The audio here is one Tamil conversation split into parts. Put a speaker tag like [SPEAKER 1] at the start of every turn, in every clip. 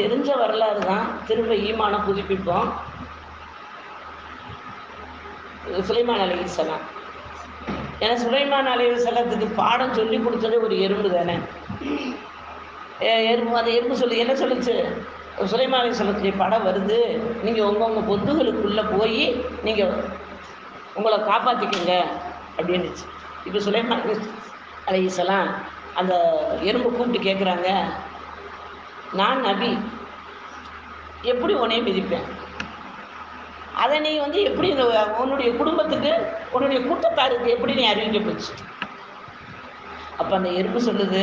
[SPEAKER 1] தெரிஞ்ச வரலாறு தான் திரும்ப ஈமான புதுப்பிப்போம். சுலைமான் அலைஹிஸ்ஸலாம் ஏன்னா சுலைமான் அலைஹிஸ்ஸலாத்துக்கு பாடம் சொல்லி கொடுத்தது ஒரு எறும்பு தானே? எறும்பு அந்த எறும்பு சொல்லு என்ன சொல்லுச்சு? சுலைமான் அலைஹிஸ்ஸலாத்துடைய படம் வருது. நீங்கள் உங்கள் உங்கள் பொந்துகளுக்குள்ளே போய் நீங்கள் உங்களை காப்பாற்றிக்கங்க அப்படின்னுச்சு. இப்போ சுலைமான் அலைஹிஸ்ஸலாம் அந்த எறும்பை கூப்பிட்டு கேட்குறாங்க நான் நபி. எப்படி உன்னைய மிதிப்பேன்? அதை நீ வந்து எப்படி இந்த உன்னுடைய குடும்பத்துக்கு உன்னுடைய கூட்டத்தாருக்கு எப்படி நீ அறிவிக்க போச்சு? அப்போ அந்த எறும்பு சொல்லுது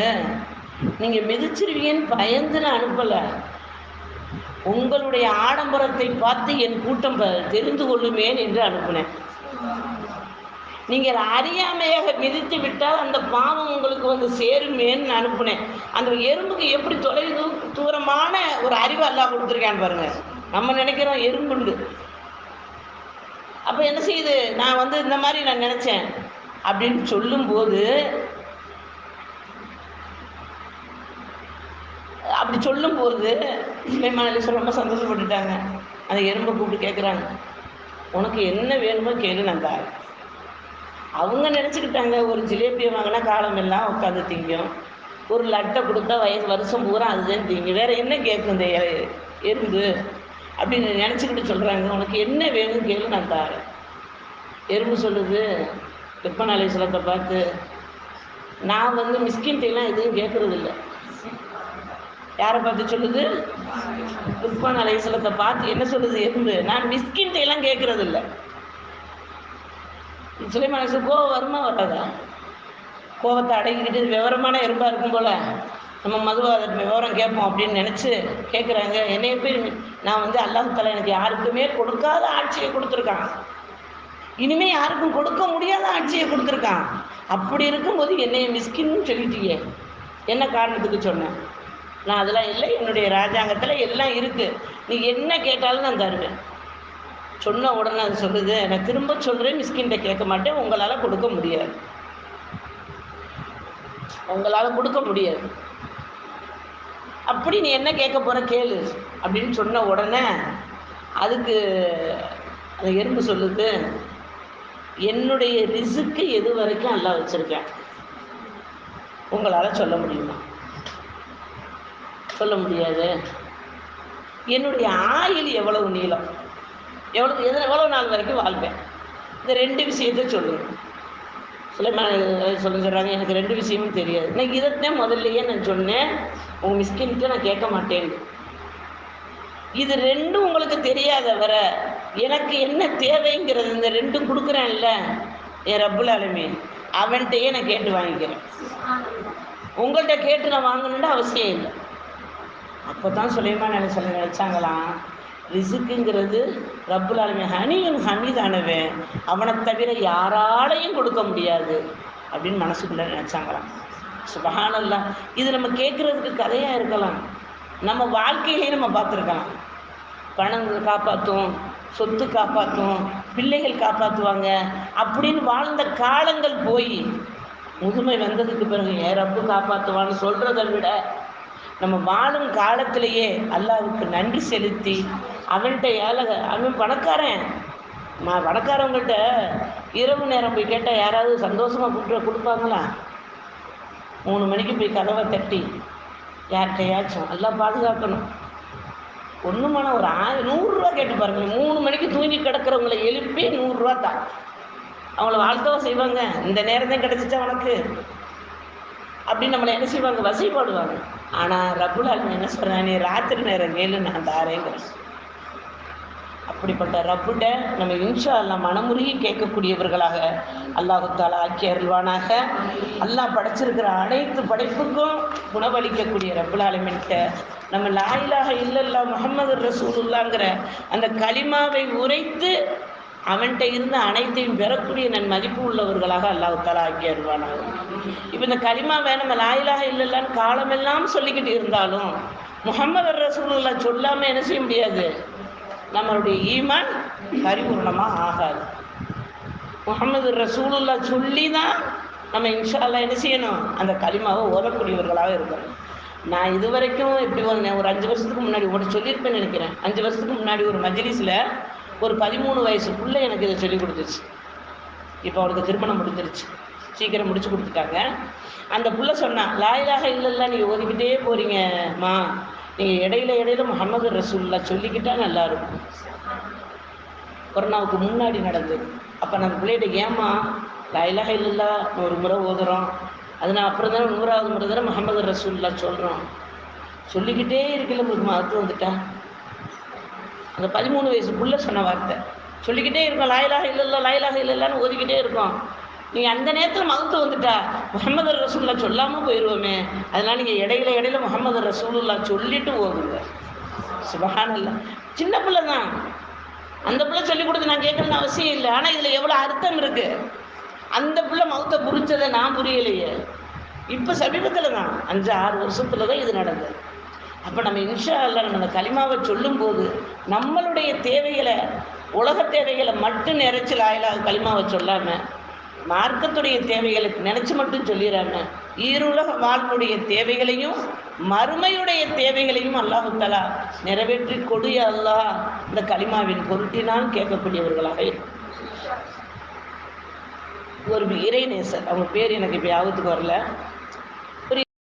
[SPEAKER 1] நீங்கள் மிதிச்சிருவீங்கன்னு பயந்து நான் அனுப்பலை. உங்களுடைய ஆடம்பரத்தை பார்த்து என் கூட்டம் தெரிந்து கொள்ளுமேன் என்று அனுப்புனேன். நீங்கள் அறியாமையாக மிதித்து விட்டால் அந்த பாவம் உங்களுக்கு வந்து சேருமேன்னு நான் அனுப்புனேன். அந்த எறும்புக்கு எப்படி தொலை தூ- தூரமான ஒரு அறிவு அல்லாஹ் கொடுத்துருக்கான்னு பாருங்க. நம்ம நினைக்கிறோம் எறும்புண்டு அப்போ என்ன செய்யுது? நான் வந்து இந்த மாதிரி நான் நினச்சேன் அப்படின்னு சொல்லும்போது அப்படி சொல்லும்போது சுலைமான் அலிஸ்வரம் ரொம்ப சந்தோஷப்பட்டுட்டாங்க. அந்த எறும்பை கூப்பிட்டு கேட்குறாங்க உனக்கு என்ன வேணுமோ கேளு நான் அவங்க நினச்சிக்கிட்டாங்க ஒரு ஜிலேபியை வாங்கினா காலம் எல்லாம் உட்காந்து திங்கும். ஒரு லட்டை கொடுத்தா வயசு வருஷம் பூரா அதுதான் திங்கும். வேறு என்ன கேட்கும் இந்த எறும்பு? அப்படின்னு நினச்சிக்கிட்டு சொல்கிறாங்க உனக்கு என்ன வேணும் கேளு நான் தரேன். எறும்பு சொல்லுது வெப்பநாளை சொல்லத்தை பார்த்து நான் வந்து மிஸ்கின்ட்டையெல்லாம் எதுவும் கேட்குறது இல்லை யாரை பார்த்து சொல்லுது? விற்பன் அலைசலத்தை பார்த்து என்ன சொல்லுது எறும்பு? நான் மிஸ்கின்ட்டையெல்லாம் கேட்குறது இல்லை சுலைமான் மனசு கோவம் வருமா வராதா? கோவத்தை அடங்கிக்கிட்டு விவரமான எறும்பா இருக்கும் போல நம்ம மதுவாத விவரம் கேட்போம் அப்படின்னு நினச்சி கேட்குறாங்க என்னைய போய் நான் வந்து அல்லாஹ் தலா எனக்கு யாருக்குமே கொடுக்காத ஆட்சியை கொடுத்துருக்கான். இனிமேல் யாருக்கும் கொடுக்க முடியாத ஆட்சியை கொடுத்துருக்கான். அப்படி இருக்கும்போது என்னைய மிஸ்கின்னு சொல்லிட்டீங்க. என்ன காரணத்துக்கு சொன்னேன்? நான் அதெல்லாம் இல்லை. என்னுடைய ராஜாங்கத்தில் எல்லாம் இருக்குது நீ என்ன கேட்டாலும் நான் தருவேன். சொன்ன உடனே அது சொல்லுது நான் திரும்ப சொல்கிறேன் மிஸ்கின்ட்ட கேட்க மாட்டேன் உங்களால் கொடுக்க முடியாது. உங்களால் கொடுக்க முடியாது. அப்படி நீ என்ன கேட்க போற கேளு அப்படின்னு சொன்ன உடனே அதுக்கு அந்த எறும்பு சொல்லுது என்னுடைய ரிசுக்கு எது வரைக்கும் நல்லா வச்சுருக்கேன்? உங்களால் சொல்ல முடியுமா? சொல்ல முடியாது. என்னுடைய ஆயில் எவ்வளவு நீளம்? எவ்வளவு எது எவ்வளோ நாள் வரைக்கும் வாழ்வேன்? இந்த ரெண்டு விஷயத்தை சொல்லுங்க சுலைமான் சொல்ல சொல்கிறாங்க எனக்கு ரெண்டு விஷயமும் தெரியாது. நான் இதைத்தான் முதல்லையே நான் சொன்னேன். உங்கள் மிஸ்கின்ட்டு நான் கேட்க மாட்டேன். இது ரெண்டும் உங்களுக்கு தெரியாத வர எனக்கு என்ன தேவைங்கிறது இந்த ரெண்டும் கொடுக்குறேன்ல என் ரப்புல் ஆலமீன் அவன்கிட்டயே நான் கேட்டு வாங்கிக்கிறேன். உங்கள்கிட்ட கேட்டு நான் வாங்கணுன்ட்டு அவசியம் இல்லை. அப்போ தான் சுலைமான் என்ன சொல்ல நினச்சாங்களாம்? ரிசுக்குங்கிறது ரப்புலாலுமே ஹனியும் ஹமீதானவன் அவனை தவிர யாராலையும் கொடுக்க முடியாது அப்படின்னு மனசுக்குள்ளே நினச்சாங்களாம். சுபகானல்லா இது நம்ம கேட்குறதுக்கு கதையாக இருக்கலாம். நம்ம வாழ்க்கையிலே நம்ம பார்த்துருக்கலாம். பணங்கள் காப்பாற்றும் சொத்து காப்பாற்றும் பிள்ளைகள் காப்பாற்றுவாங்க அப்படின்னு வாழ்ந்த காலங்கள் போய் முதுமை வந்ததுக்கு பிறகு ஏன் ரப்பு காப்பாற்றுவான்னு சொல்கிறத விட நம்ம வாழும் காலத்திலேயே அல்லாவுக்கு நன்றி செலுத்தி அவன்கிட்ட ஏழை அவன் பணக்காரன். நான் பணக்காரவங்கள்ட்ட இரவு நேரம் போய் கேட்டால் யாராவது சந்தோஷமாக கூப்பிட்டு கொடுப்பாங்களா? மூணு மணிக்கு போய் கதவை தட்டி யார்கிட்டயாச்சும் எல்லாம் பாதுகாக்கணும். ஒன்றுமான ஒரு ஆறு நூறுரூவா கேட்டு பாருங்க மூணு மணிக்கு தூங்கி கிடக்கிறவங்களை எழுப்பி நூறுரூவா தான் அவங்கள வாழ்த்தவா செய்வாங்க. இந்த நேரம் தான் கிடச்சிச்சா உனக்கு? அப்படின்னு நம்மளை என்ன செய்வாங்க? வசைப்பாடுவாங்க ஆனால் ரகுலால் என்ன சொல்கிறான் நீ ராத்திரி நேரம் கேளு நான் தாரேங்கிறேன். அப்படிப்பட்ட ரப்புட்ட நம்ம இன்ஷா அல்லா மனமுருகி கேட்கக்கூடியவர்களாக அல்லாஹுத்தாலா ஆக்கிய ஆக்கி அருள்வானாக. அல்லாஹ் படைச்சிருக்கிற அனைத்து படைப்புக்கும் உணவளிக்கக்கூடிய ரப்புல் ஆலமீன்கிட்ட நம்ம லாயிலாக இல்லல்லா முகமது ரசூலுல்லாங்கிற அந்த கலிமாவை உரைத்து அவன்கிட்ட இருந்து அனைத்தையும் பெறக்கூடிய நன் மதிப்பு உள்ளவர்களாக அல்லாஹு ஆக்கிய ஆக்கி அருள்வானாக. இப்போ இந்த களிமாவை நம்ம லாயிலாக இல்லைல்லான்னு காலமெல்லாம் சொல்லிக்கிட்டு இருந்தாலும் முகமது ரசூலுல்லா சொல்லாமல் என்ன செய்ய முடியாது? நம்மளுடைய ஈமான் பரிபூர்ணமாக ஆகாது. முகமது ரசூலுல்லா சொல்லி தான் நம்ம இன்ஷால்லா என்ன செய்யணும்? அந்த களிமாவை ஓதக்கூடியவர்களாக இருக்கணும். நான் இது வரைக்கும் எப்படி வந்தேன் ஒரு அஞ்சு வருஷத்துக்கு முன்னாடி உங்கள்கிட்ட சொல்லியிருப்பேன்னு நினைக்கிறேன். அஞ்சு வருஷத்துக்கு முன்னாடி ஒரு மஜ்லிஸில் ஒரு பதிமூணு வயசுக்குள்ளே எனக்கு இதை சொல்லி கொடுத்துச்சு. இப்போ அவளுக்கு திருமணம் முடிஞ்சிருச்சு. சீக்கிரம் முடிச்சு கொடுத்துட்டாங்க. அந்த புள்ள சொன்னான் லாயிலாக இல்லைல்ல நீங்கள் ஓதிக்கிட்டே போகிறீங்கம்மா நீங்கள் இடையில இடையில முகமது ரசூல்லா சொல்லிக்கிட்டா நல்லா இருக்கும் கொரோனாவுக்கு முன்னாடி நடந்தது. அப்போ நான் பிள்ளைகிட்ட ஏம்மா லைலாக இல்லைல்லா ஒரு முறை ஓதுறோம். அது நான் அப்புறம் தானே நூறாவது முறை தானே முகமது ரசூல்லா சொல்கிறோம் சொல்லிக்கிட்டே இருக்கல உங்களுக்கு மகத்துவம் வந்துட்டா? அந்த பதிமூணு வயசு புள்ள சொன்ன வார்த்தை. சொல்லிக்கிட்டே இருக்கோம் லாயிலாக இல்லைல்ல லாயிலாக இல்லைல்லான்னு ஓதிக்கிட்டே இருக்கோம். நீங்கள் அந்த நேரத்தில் மகத்து வந்துட்டா? முகமது ரசூல்லா சொல்லாமல் போயிடுவோமே அதனால் நீங்கள் இடையில இடையில முகமது ரசூலுல்லா சொல்லிட்டு ஓதுங்க சுபகானல்ல சின்ன பிள்ளை தான் அந்த பிள்ளை சொல்லி கொடுத்து நான் கேட்கணும்னு அவசியம் இல்லை. ஆனால் இதில் எவ்வளோ அர்த்தம் இருக்குது அந்த பிள்ளை மௌத்தை புரிச்சதை நான் புரியலையே. இப்போ சமீபத்தில் தான் அஞ்சு ஆறு வருஷத்துல தான் இது நடந்தது. அப்போ நம்ம இன்ஷா அல்ல நம்ம அந்த களிமாவை சொல்லும்போது நம்மளுடைய தேவைகளை உலக தேவைகளை மட்டும் நிறைச்சி லாயிலா களிமாவை சொல்லாமல் மார்க்கத்துடைய தேவைகளுக்கு நினச்சி மட்டும் சொல்லிடுறாங்க ஈருலக வாழ்வுடைய தேவைகளையும் மறுமையுடைய தேவைகளையும் அல்லாஹுத்தலா நிறைவேற்றி கொடிய அல்லாஹ். இந்த களிமாவின் பொருட்டினால் கேட்கக்கூடியவர்களாக இருக்கும் ஒரு இறைநேசர் அவங்க பேர் எனக்கு இப்போ யாபத்துக்கு வரல.